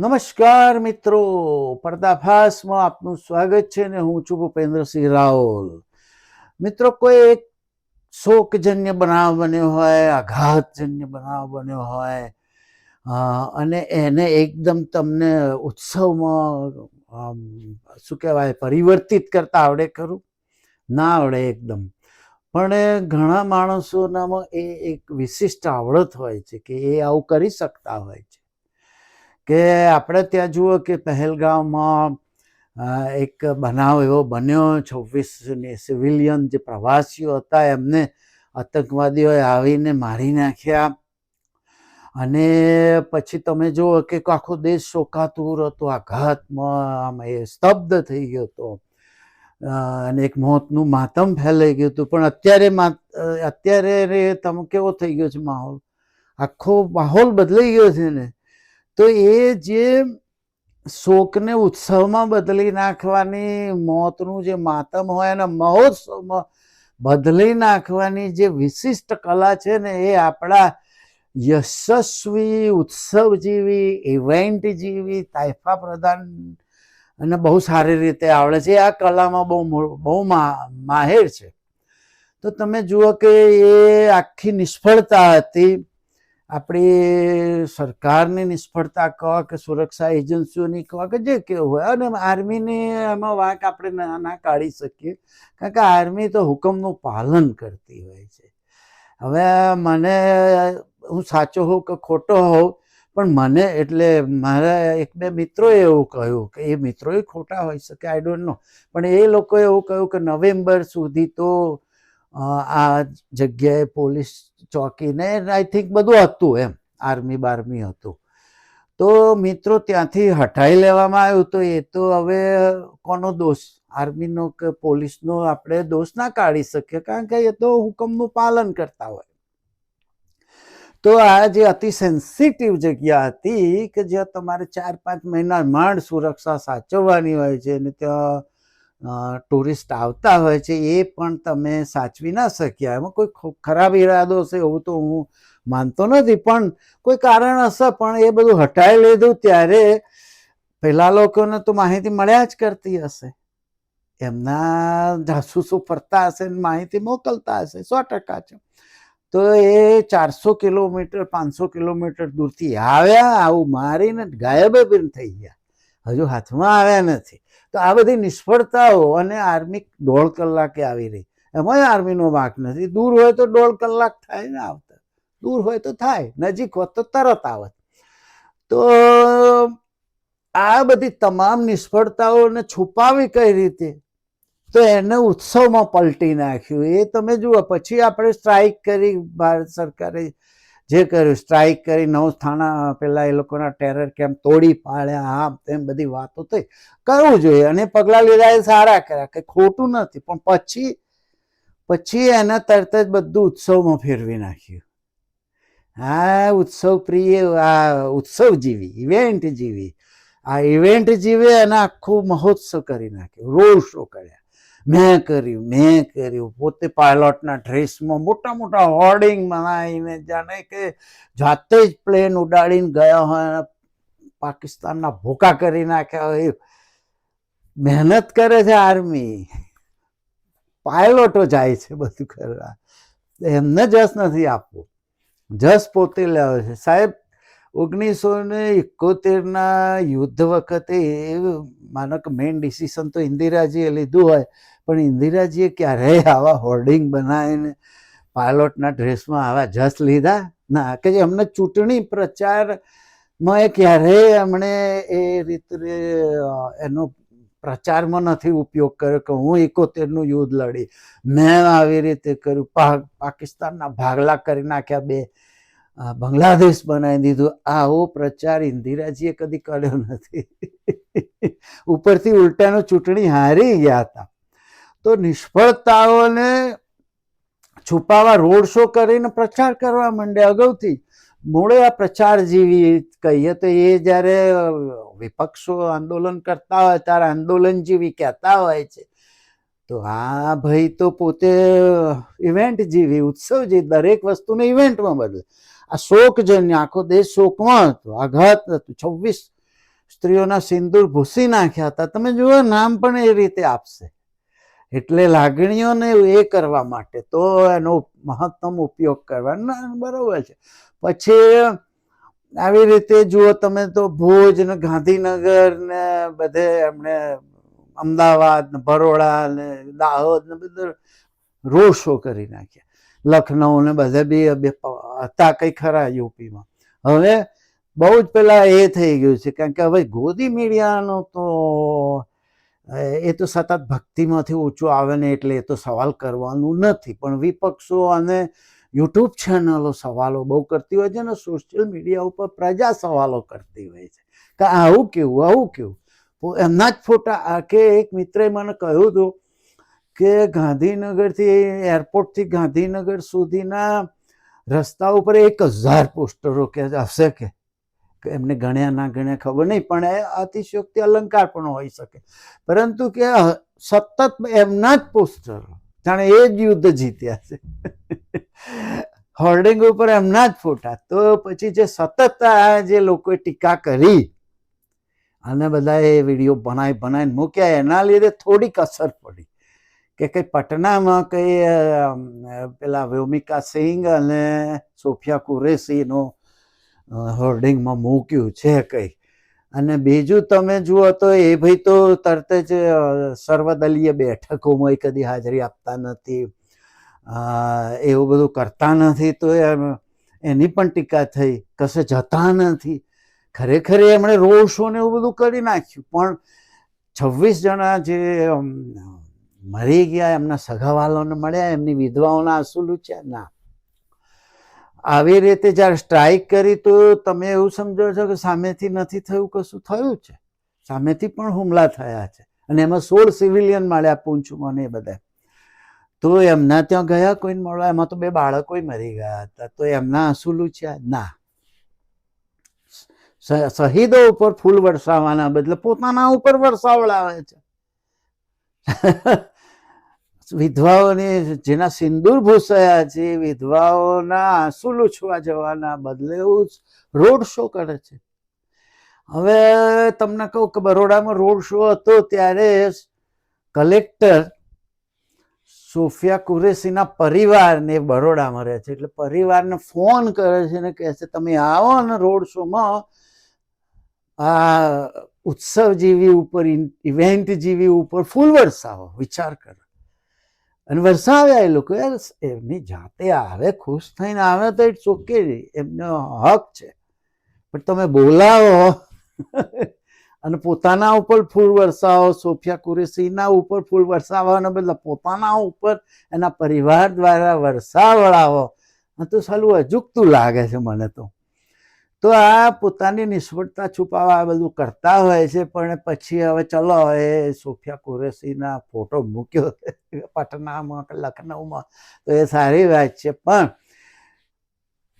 નમસ્કાર મિત્રો પર્દાફાસમાં આપનું સ્વાગત છે ને હું છું ભૂપેન્દ્રસિંહ રાવલ. મિત્રો, કોઈ એક શોકજન્ય બનાવ બન્યો હોય, આઘાતજન્ય બનાવ બન્યો હોય અને એને એકદમ તમને ઉત્સવમાં શું કહેવાય, પરિવર્તિત કરતા આવડે ખરું? ના આવડે એકદમ. પણ ઘણા માણસોનામાં એ એક વિશિષ્ટ આવડત હોય છે કે એ આવું કરી શકતા હોય છે. કે આપણે ત્યાં જુઓ કે પહેલગામમાં એક બનાવ એવો બન્યો છવ્વીસ સિવિલિયન જે પ્રવાસીઓ હતા, એમને આતંકવાદીઓએ આવીને મારી નાખ્યા. અને પછી તમે જુઓ કે આખો દેશ શોકાતુર હતો, આઘાતમાં આમ એ સ્તબ્ધ થઈ ગયો હતો. અને એક મોતનું માતમ ફેલાઈ ગયું હતું. પણ અત્યારે અત્યારે તમે કેવો થઈ ગયો છે માહોલ? આખો માહોલ બદલાઈ ગયો છે ને? તો એ જે શોકને ઉત્સવમાં બદલી નાખવાની મોતનું જે માતમ હોય અને મહોત્સવમાં બદલી નાખવાની જે વિશિષ્ટ કલા છે ને, એ આપણા યશસ્વી ઉત્સવ જેવી ઇવેન્ટ જેવી તાઇફા પ્રધાન અને બહુ સારી રીતે આવડે છે. આ કલામાં બહુ બહુ માહેર છે. તો તમે જુઓ કે એ આખી નિષ્ફળતા હતી. આપણી સરકારની નિષ્ફળતા કહો કે સુરક્ષા એજન્સીઓની કહો કે જે કેવું હોય, અને આર્મીની એમાં વાંક આપણે ના કાઢી શકીએ. કારણ કે આર્મી તો હુકમનું પાલન કરતી હોય છે. હવે મને, હું સાચો હોઉં કે ખોટો હોઉં, પણ મને એટલે મારા એક બે મિત્રોએ એવું કહ્યું કે એ મિત્રોએ ખોટા હોઈ શકે આઈ ડોન્ટ નો પણ એ લોકોએ એવું કહ્યું કે નવેમ્બર સુધી તો આ જગ્યાએ પોલીસ ચોકીને આઈ થિંક બધું હતું એમ, આર્મી બાર્મી હતું. તો મિત્રો ત્યાંથી હટાવી લેવામાં આવ્યું તો એ તો હવે કોનો દોષ? આર્મીનો કે પોલીસનો આપણે દોષ ના કાઢી શકીએ, કારણ કે એ તો હુકમનું પાલન કરતા હોય. તો આ જે અતિ સેન્સિટિવ જગ્યા હતી કે જ્યાં તમારે ચાર પાંચ મહિના માંડ સુરક્ષા સાચવવાની હોય છે અને ત્યાં ટુરિસ્ટ આવતા હોય છે, એ પણ તમે સાચવી ના શક્યા. એમાં કોઈ ખરાબ ઈરાદો છે એવું તો હું માનતો નથી. પણ કોઈ કારણ હશે પણ એ બધું હટાવી લીધું ત્યારે પેલા લોકોને તો માહિતી મળ્યા જ કરતી હશે. એમના જાસૂસો ફરતા હશે માહિતી મોકલતા હશે, સો ટકા છે. તો એ ચારસો કિલોમીટર, પાંચસો કિલોમીટર દૂરથી આવ્યા, આવું મારીને ગાયબ થઈ ગયા. હજુ હાથમાં આવ્યા નથી. તો આ બધી નિષ્ફળતાઓ અને આર્મી દોઢ કલાકે આવી રહી. એમાં આર્મીનો વાંક નથી. દૂર હોય તો દોઢ કલાક થાય ને આવતા. દૂર હોય તો થાય. નજીક હોત તો તરત આવત. તો આ બધી તમામ નિષ્ફળતાઓને છુપાવી કઈ રીતે? તો એને ઉત્સવમાં પલટી નાખ્યું. એ તમે જુઓ, પછી આપણે સ્ટ્રાઇક કરી, ભારત સરકારે જે કર્યું સ્ટ્રાઇક કરી, નવ થાણા પેલા એ લોકોના ટેરર કેમ્પ તોડી પાડ્યા, આમ તેમ બધી વાતો થઈ. કરવું જોઈએ અને પગલાં લીધા એ સારા કર્યા કંઈ ખોટું નથી, પણ પછી પછી એને તરત જ બધું ઉત્સવમાં ફેરવી નાખ્યું. આ ઉત્સવ પ્રિય, આ ઉત્સવ જીવી ઇવેન્ટ જીવી. આ ઇવેન્ટ જીવે અને આખું મહોત્સવ કરી નાખ્યું, રોડ શો કર્યા. મેં કર્યું મેં કર્યું. પોતે પાયલોટના ડ્રેસમાં મોટા મોટા હોર્ડિંગ બનાવીને જાણે કે જાતે જ પ્લેન ઉડાડીને ગયા હોય પાકિસ્તાનના ભૂકા કરી નાખ્યા હોય મહેનત કરે છે આર્મી. પાયલોટો જાય છે બધું કરવા. એમને જસ નથી આપવું. જસ પોતે લેવો છે. સાહેબ, ઓગણીસો ને એકોતેરના યુદ્ધ વખતે માનો કે મેઇન ડિસિઝન તો ઇન્દિરાજીએ લીધું હોય. પણ ઇન્દિરાજીએ ક્યારેય આવા હોર્ડિંગ બનાવીને પાયલોટના ડ્રેસમાં આવા જસ લીધા? ના, કે જે એમને ચૂંટણી પ્રચારમાં ક્યારેય એમણે એ રીતે એનો પ્રચારમાં નથી ઉપયોગ કર્યો કે હું એકોતેરનું યુદ્ધ લડી. મેં આવી રીતે કર્યું. પાકિસ્તાનના ભાગલા કરી નાખ્યા બે. બાંગ્લાદેશ બનાવી દીધું. આવો પ્રચાર ઇન્દિરાજીએ કદી કર્યો નથી. ઉપરથી ઉલટાનો ચૂંટણી હારી ગયા હતા. તો નિષ્ફળતાઓને છુપાવા રોડ શો કરીને પ્રચાર કરવા માંડે અગાઉથી. મૂળે આ પ્રચાર જેવી કહીએ તો એ જ્યારે વિપક્ષો આંદોલન કરતા હોય, ત્યારે આંદોલન જેવી કહેતા હોય છે. તો આ ભાઈ, તો પોતે ઇવેન્ટ જેવી, ઉત્સવ જેવી દરેક વસ્તુને ઇવેન્ટમાં બદલે. આ શોકજન્ય, આખો દેશ શોકમાં હતો. આઘાત હતું. છવ્વીસ સ્ત્રીઓના સિંદૂર ભૂસી નાખ્યા હતા. તમે જુઓ, નામ પણ એ રીતે આપશે. એટલે લાગણીઓને એ કરવા માટે તો એનો મહત્તમ ઉપયોગ કરવાનો બરાબર છે. પછી આવી રીતે જુઓ તમે તો ભુજ ને ગાંધીનગર ને બધે એમણે અમદાવાદ ને બરોડા ને દાહોદ ને બધું રોડ શો કરી નાખ્યા. લખનઉ ને બધે બી હતા કઈ ખરા યુપીમાં. હવે બહુ જ પેલા એ થઈ ગયું છે. કારણ કે હવે ગોદી મીડિયાનો તો એ તો સતત ભક્તિમાંથી ઊંચું આવે ને એટલે એ તો સવાલ કરવાનું નથી. પણ વિપક્ષો અને યુટ્યુબ ચેનલો સવાલો બહુ કરતી હોય છે અને સોશિયલ મીડિયા ઉપર પ્રજા સવાલો કરતી હોય છે. કે આવું કેવું આવું કેવું? એમના જ ફોટા કે એક મિત્રે મને કહ્યું હતું કે ગાંધીનગરથી એરપોર્ટથી ગાંધીનગર સુધીના રસ્તા ઉપર એક હજાર પોસ્ટરો કે હશે કે? એમને ગણ્યા ના ગણ્યા ખબર નહીં, પણ એ અતિશયોક્તિ અલંકાર પણ હોઈ શકે. પરંતુ કે સતત એમના જ પોસ્ટર જાણે એ જ યુદ્ધ જીત્યા છે. હોર્ડિંગ ઉપર એમના જ ફોટા, તો પછી જે સતત જે લોકોએ ટીકા કરી, અને બધા એ વીડિયો બનાવી બનાવીને મૂક્યા, એના લીધે થોડીક અસર પડી. કે કઈ પટનામાં કઈ પેલા વ્યોમિકા સિંઘ અને સોફિયા કુરેશીનો હોર્ડિંગમાં મૂક્યું છે કંઈ. અને બીજું તમે જુઓ તો એ ભાઈ તો તરત જ સર્વદલીય બેઠકોમાં કદી હાજરી આપતા નથી. એવું બધું કરતા નથી તો એની પણ ટીકા થઈ, કશે જતા નથી. ખરેખર એમણે રોડ ને એવું બધું કરી નાખ્યું. પણ છવ્વીસ જણા જે મરી ગયા, એમના સગાવાલોને મળ્યા, એમની વિધવાઓના આંસુ છે ના. આવી રીતે જ્યારે સ્ટ્રાઇક કરી તો તમે એવું સમજો છો કે સામેથી નથી થયું, કશું થયું છે? સામેથી પણ હુમલા થયા છે અને એમાં સોળ સિવિલિયન મળ્યા પૂંછમાં ને એ બધા. તો એમના ત્યાં ગયા, કોઈને મળવા? એમાં તો બે બાળકો મરી ગયા હતા. તો એમના આંસુ લૂછ્યા? ના. શહીદો ઉપર ફૂલ વરસાવવાના બદલે પોતાના ઉપર વરસાવડાવે છે. વિધવાઓને જેના સિંદૂર ભૂસાયા છે, વિધવાઓના આંસુ લૂછવા જવાના બદલે રોડ શો કરે છે. હવે તમને કહું કે બરોડામાં રોડ શો હતો ત્યારે કલેક્ટર સોફિયા કુરેશીના પરિવારને બરોડામાં રહે છે. એટલે પરિવારને ફોન કરે છે ને કહે છે, તમે આવો ને રોડ શોમાં. આ ઉત્સવ જેવી ઉપર ઇવેન્ટ જેવી ઉપર ફૂલ વરસાવો, વિચાર કરો. અને વરસાવ્યા એ લોકો, યાર, એમની જાતે આવે, ખુશ થઈને આવે તો ઇટ્સ ઓકે, એમનો હક છે. પણ તમે બોલાવો. અને પોતાના ઉપર ફૂલ વરસાવો, સોફિયા કુરેસીના ઉપર ફૂલ વરસાવવાના બદલે પોતાના ઉપર એના પરિવાર દ્વારા વરસાવડાવો. તો સાલું અજુકતું લાગે છે મને તો. તો આ પોતાની નિષ્ફળતા છુપાવવા આ બધું કરતા હોય છે, પણ પછી હવે ચલો એ સોફિયા કુરેશીના ફોટો મૂક્યો પટનામાં કે લખનઉમાં. તો એ સારી વાત છે, પણ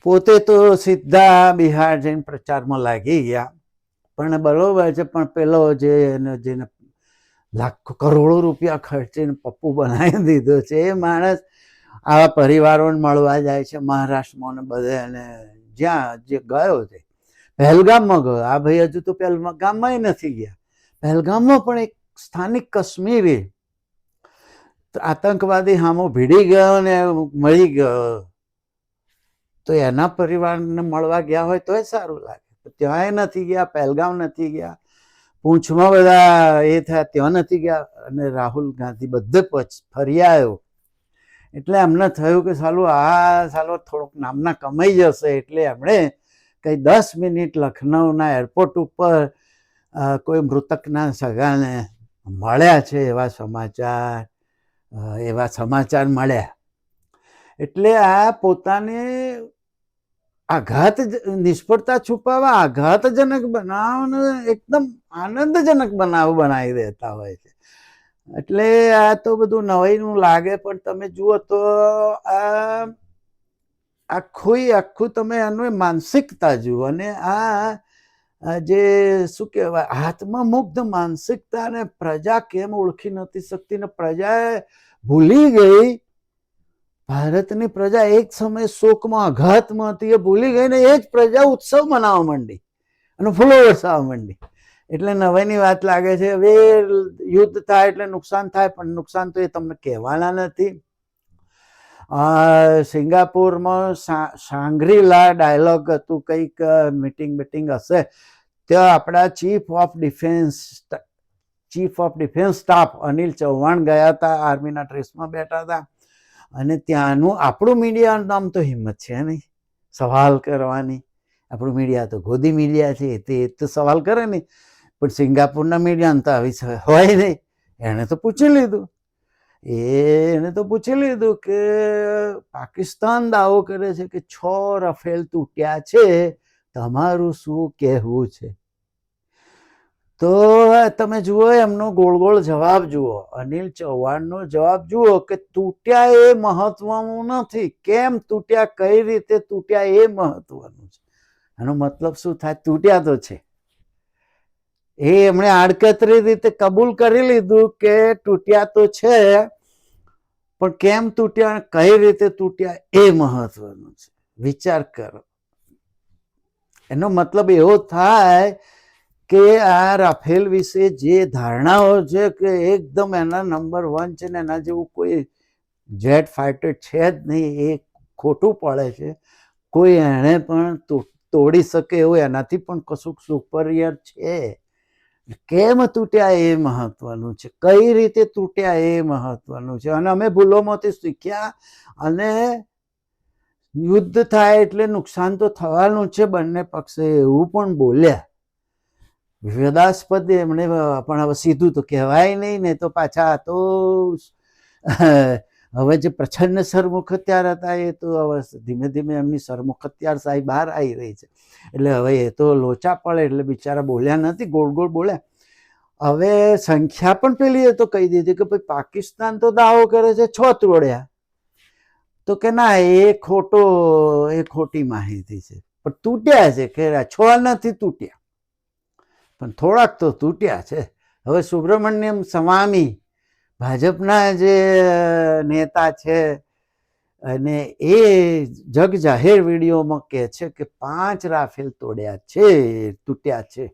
પોતે તો સીધા બિહાર જઈને પ્રચારમાં લાગી ગયા. પણ બરોબર છે, પણ પેલો જે એને જેને લાખો કરોડો રૂપિયા ખર્ચીને પપ્પુ બનાવી દીધો છે, એ માણસ આવા પરિવારોને મળવા જાય છે, મહારાષ્ટ્રમાં ને બધે અને જ્યાં જે ગયો છે, પહેલગામમાં ગયો. આ ભાઈ હજુ તો પહેલગામમાં નથી ગયા. પહેલગામમાં પણ એક સ્થાનિક કશ્મીરી આતંકવાદી હામો ભીડી ગયો ને મળી ગયો. તો એના પરિવારને મળવા ગયા હોય તોય સારું લાગે. ત્યાંય નથી ગયા, પહેલગામ નથી ગયા. પૂંછમાં બધા એ થયા, ત્યાં નથી ગયા. અને રાહુલ ગાંધી બધે ફરી આવ્યો. એટલે એમને થયું કે સાલું આ સાલો થોડોક નામના કમાઈ જશે એટલે એમણે કંઈ દસ મિનિટ લખનઉના એરપોર્ટ ઉપર કોઈ મૃતકના સગાને મળ્યા છે એવા સમાચાર એવા સમાચાર મળ્યા. એટલે આ પોતાને આઘાત નિષ્ફળતા છુપાવવા આઘાતજનક બનાવને એકદમ આનંદજનક બનાવ બનાવી દેતા હોય છે. એટલે આ તો બધું નવાઈનું લાગે, પણ તમે જુઓ તો આ આખું આખું તમે એનું માનસિકતા જુઓ અને આ જે શું કહેવાય આત્મમુગ્ધ માનસિકતાને પ્રજા કેમ ઓળખી નથી શકતી ને પ્રજા ભૂલી ગઈ. ભારતની પ્રજા એક સમય શોકમાં, આઘાતમાં હતી, એ ભૂલી ગઈ ને એ જ પ્રજા ઉત્સવ મનાવવા માંડી અને ફૂલો વરસાવવા માંડી. એટલે નવાઈની વાત લાગે છે હવે યુદ્ધ થાય એટલે નુકસાન થાય, પણ નુકસાન તો એ તમને કહેવાના નથી. સિંગાપુરમાં સા- સાંગ્રીલા ડાયલોગ હતું, કંઈક મીટિંગ મિટિંગ હશે, ત્યાં આપણા chief of defence chief of defence staff Anil Chauhan ગયા હતા, આર્મીના ડ્રેસમાં બેઠા હતા, અને ત્યાંનું આપણું મીડિયાનું નામ તો હિંમત છે નહીં, સવાલ કરવાની. આપણું મીડિયા તો ગોદી મીડિયા છે, તે તો સવાલ કરે નહીં. પણ સિંગાપુરના મીડિયાને તો આવી હોય નહીં એણે તો પૂછી લીધું. એને તો પૂછી લીધું કે, પાકિસ્તાન દાવો કરે છે કે છ રફેલ તૂટ્યા છે. તમારું શું કહેવું છે? તો તમે જુઓ, એમનો ગોળ ગોળ જવાબ જુઓ. અનિલ ચૌહાણનો જવાબ જુઓ કે તૂટ્યા એ મહત્વનું નથી. કેમ તૂટ્યા, કઈ રીતે તૂટ્યા એ મહત્વનું છે? એનો મતલબ શું થાય? તૂટ્યા તો છે. એ એમણે આડકતરી રીતે કબૂલ કરી લીધું કે તૂટ્યા તો છે, પણ કેમ તૂટ્યા કઈ રીતે તૂટ્યા એ મહત્વનું છે. વિચાર કરો. એનો મતલબ એવો થાય કે આ રાફેલ વિશે જે ધારણાઓ છે કે એકદમ એના નંબર વન છે ને એના જેવું કોઈ જેટ ફાઇટર છે જ નહીં, એ ખોટું પડે છે. કોઈ એણે પણ તોડી શકે એવું એનાથી પણ કશુંક સુપરિયર છે. કેમ તૂટ્યા એ મહત્વનું છે? કઈ રીતે તૂટ્યા એ મહત્વનું છે? અને અમે ભૂલોમાંથી શીખ્યા અને યુદ્ધ થાય એટલે નુકસાન તો થવાનું છે, બંને પક્ષે એવું પણ બોલ્યા. વિવાદાસ્પદ એમણે, પણ હવે સીધું તો કહેવાય નહીં ને તો પાછા તો હવે જે પ્રછન્ન સરમુખ અત્યાર હતા એ તો હવે ધીમે ધીમે એમની સરમુખ અત્યાર સાહેબ બહાર આવી રહી છે. એટલે હવે એ તો લોચા પડે, એટલે બિચારા બોલ્યા નથી, ગોળ ગોળ બોલ્યા. હવે સંખ્યા પણ પેલી એ તો કહી દીધી કે ભાઈ પાકિસ્તાન તો દાવો કરે છે છ તોડ્યા તો કે ના, એ ખોટો, એ ખોટી માહિતી છે. પણ તૂટ્યા છે કે છ નથી તૂટ્યા. પણ થોડાક તો તૂટ્યા છે. હવે સુબ્રમણ્યમ સ્વામી ભાજપના જે નેતા છે અને એ જગ જાહેર વિડીયોમાં કહે છે કે પાંચ રાફેલ તોડ્યા છે, તૂટ્યા છે.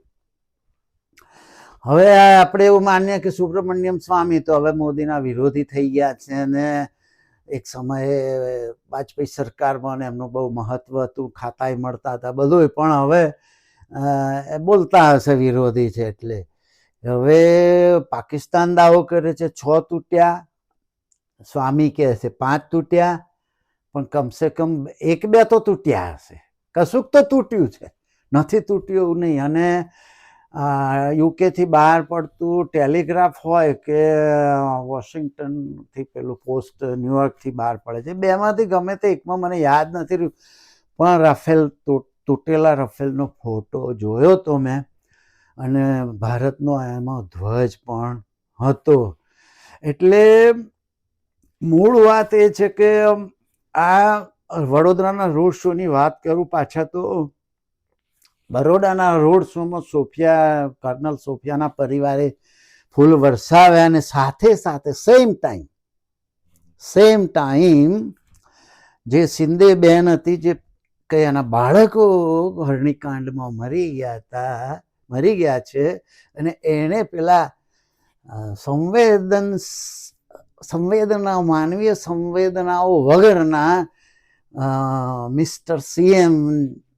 હવે આપણે એવું માનીએ કે સુબ્રમણ્યમ સ્વામી તો હવે મોદીના વિરોધી થઈ ગયા છે અને એક સમયે વાજપેયી સરકારમાં એમનું બહુ મહત્વ હતું ખાતાય મળતા હતા બધું પણ હવે બોલતા હશે વિરોધી છે એટલે. હવે પાકિસ્તાન દાવો કરે છે, છ તૂટ્યા, સ્વામી કહે છે પાંચ તૂટ્યા પણ કમસે કમ એક બે તો તૂટ્યા હશે. કશુંક તો તૂટ્યું છે. નથી તૂટ્યું એવું નહીં. અને યુકેથી બહાર પડતું ટેલિગ્રાફ હોય કે, વોશિંગ્ટનથી પેલું પોસ્ટ ન્યુયોર્કથી બહાર પડે છે, બેમાંથી ગમે તે એકમાં મને યાદ નથી રહ્યું. પણ રાફેલ તૂટેલા રાફેલનો ફોટો જોયો તો મેં. અને ભારતનો એમાં ધ્વજ પણ હતો. એટલે મૂળ વાત એ છે કે આ વડોદરાના રોડ શોની વાત કરું પાછા તો બરોડાના રોડ શોમાં સોફિયા, કર્નલ સોફિયાના પરિવારે ફૂલ વરસાવ્યા અને સાથે સાથે સેમ ટાઈમ સેમ ટાઈમ જે સિંદે બેન હતી, જે કયાના બાળકો હરણીકાંડમાં મરી ગયા હતા, મરી ગયા છે અને એણે પેલા સંવેદન સંવેદના, માનવીય સંવેદનાઓ વગરના મિસ્ટર સીએમ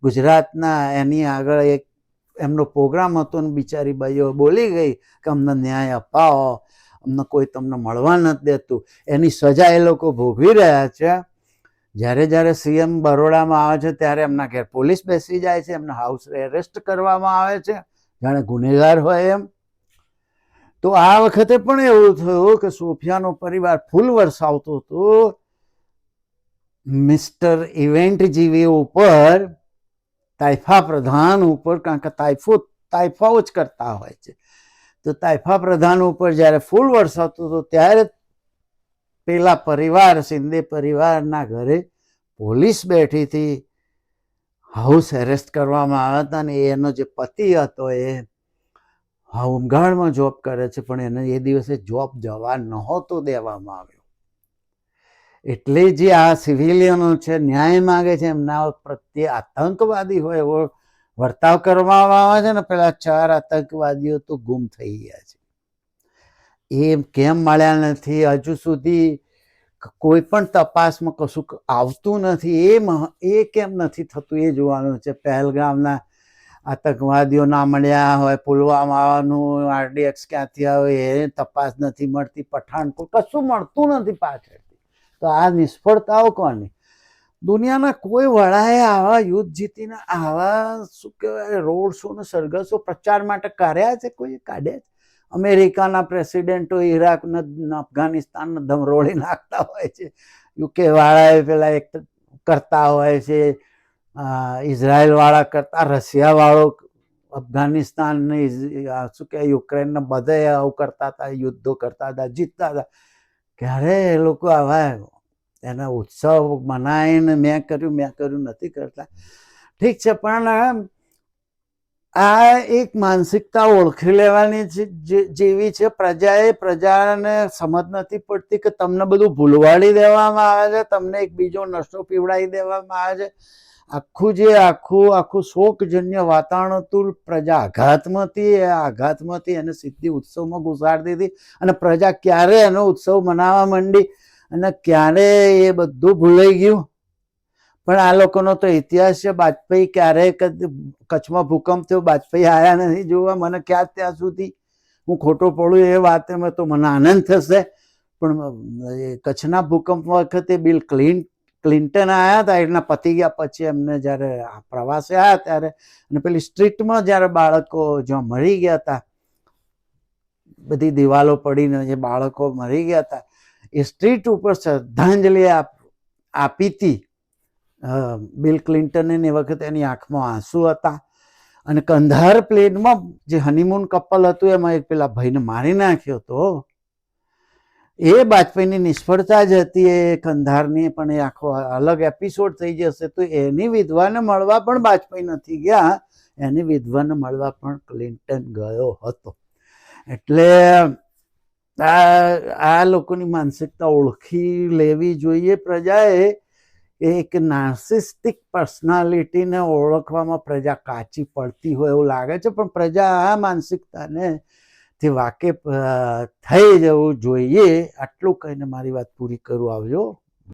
ગુજરાતના એની આગળ એક એમનો પ્રોગ્રામ હતો ને બિચારી બાઈઓ બોલી ગઈ કે અમને ન્યાય અપાવો, અમને કોઈ તમને મળવા નથી દેતું. એની સજા એ લોકો ભોગવી રહ્યા છે. જ્યારે જ્યારે સીએમ બરોડામાં આવે છે ત્યારે એમના ઘેર પોલીસ બેસી જાય છે, એમના હાઉસ એરેસ્ટ કરવામાં આવે છે. જાણે ગુનેગાર હોય એમ. તો આ વખતે પણ એવું થયું કે સોફિયાનો પરિવાર ફૂલ વરસાવતો હતો. મિસ્ટર ઇવેન્ટ જીવી ઉપર તાઇફા પ્રધાન ઉપર, કારણ કે તાઇફો તાઇફાઓ જ કરતા હોય છે. તો તાઇફા પ્રધાન ઉપર જ્યારે ફૂલ વરસાવતો હતો, ત્યારે પેલા પરિવાર સિંદે પરિવારના ઘરે પોલીસ બેઠી હતી. હાઉસ એરેસ્ટ કરવામાં આવ્યા હતા ને એનો જે પતિ હતો એ હોમગાર્ડમાં જોબ કરે છે, પણ એને એ દિવસે જોબ જવા નહોતો દેવામાં આવ્યો. એટલે જે આ સિવિલિયનો છે, ન્યાય માગે છે, એમના પ્રત્યે આતંકવાદી હોય એવો વર્તાવ કરવામાં આવે છે ને, પેલા ચાર આતંકવાદીઓ તો ગુમ થઈ ગયા છે. એ કેમ મળ્યા નથી? હજુ સુધી કોઈ પણ તપાસમાં કશું આવતું નથી. એ એ કેમ નથી થતું? એ જોવાનું છે. પહેલગામના આતંકવાદીઓ ના મળ્યા હોય પુલવામાનું આરડીએક્સ ક્યાંથી આવે એ તપાસ નથી મળતી, પઠાણકોટ કશું મળતું નથી પાછળથી. તો આ નિષ્ફળતાઓ કોની? દુનિયાના કોઈ વડાએ આવા યુદ્ધ જીતીને આવા શું કહેવાય રોડ શો ને સરઘસો પ્રચાર માટે કર્યા છે? કોઈ કાઢ્યા છે? અમેરિકાના પ્રેસિડેન્ટો ઈરાકને અફઘાનિસ્તાનને ધમરોળી નાખતા હોય છે. યુકે વાળાએ પેલા એક કરતા હોય છે ઇઝરાયલ વાળા કરતા રશિયા વાળો અફઘાનિસ્તાન ને ઇઝ- આ શું કે યુક્રેનને બધે આવું કરતા હતા, યુદ્ધો કરતા હતા, જીતતા હતા. ક્યારે એ લોકો આવા એના ઉત્સવ મનાવીને મેં કર્યું મેં કર્યું, નથી કરતા. ઠીક છે, પણ આ એક માનસિકતા ઓળખી લેવાની જેવી છે. પ્રજાએ પ્રજાને સમજ નથી પડતી કે તમને બધું ભૂલવાડી દેવામાં આવે છે, તમને એક બીજો નશો પીવડાવી દેવામાં આવે છે. આખું જે આખું આખું શોકજન્ય વાતાવરણ હતું પ્રજા આઘાતમાં હતી એ આઘાતમાંથી એને સીધી ઉત્સવમાં ઘુસાડતી હતી. અને પ્રજા ક્યારે એનો ઉત્સવ મનાવવા માંડી? અને ક્યારે એ બધું ભૂલાઈ ગયું? પણ આ લોકોનો તો ઇતિહાસ છે. બાજપેયી ક્યારેય કદ- કચ્છમાં ભૂકંપ થયો. બાજપેયી આવ્યા નથી જોવા. મને ક્યાં ત્યાં સુધી. હું ખોટો પડું એ વાતમાં તો મને આનંદ થશે. પણ કચ્છના ભૂકંપ વખતે બિલ ક્લિન ક્લિન્ટન આવ્યા હતા એમના પતી ગયા પછી એમને જ્યારે પ્રવાસે આવ્યા ત્યારે અને પેલી સ્ટ્રીટમાં જ્યારે બાળકો જ્યાં મરી ગયા હતા બધી દિવાલો પડીને જે બાળકો મરી ગયા હતા એ સ્ટ્રીટ ઉપર શ્રદ્ધાંજલિ આપી હતી બિલ ક્લિન્ટને એ વખતે એની આંખમાં આંસુ હતા અને કંધાર પ્લેનમાં જે હનીમૂન કપલ હતું, એમાં એક પેલા ભાઈને મારી નાખ્યો હતો. એ બાજપેયીની નિષ્ફળતા જ હતી, એ કંધારની પણ એ આખો અલગ એપિસોડ થઈ જશે, તો એની વિધવાને મળવા પણ બાજપેયી નથી ગયા. એની વિધવાને મળવા પણ ક્લિન્ટન ગયો હતો. એટલે આ આ લોકોની માનસિકતા ઓળખી લેવી જોઈએ પ્રજાએ. એક નાર્સિસ્ટિક પર્સનાલિટીને ઓળખવામાં પ્રજા કાચી પડતી હોય એવું લાગે છે, પણ પ્રજા આ માનસિકતાને થી વાકેફ થઈ જવું જોઈએ આટલું કહીને મારી વાત પૂરી કરું. આવજો.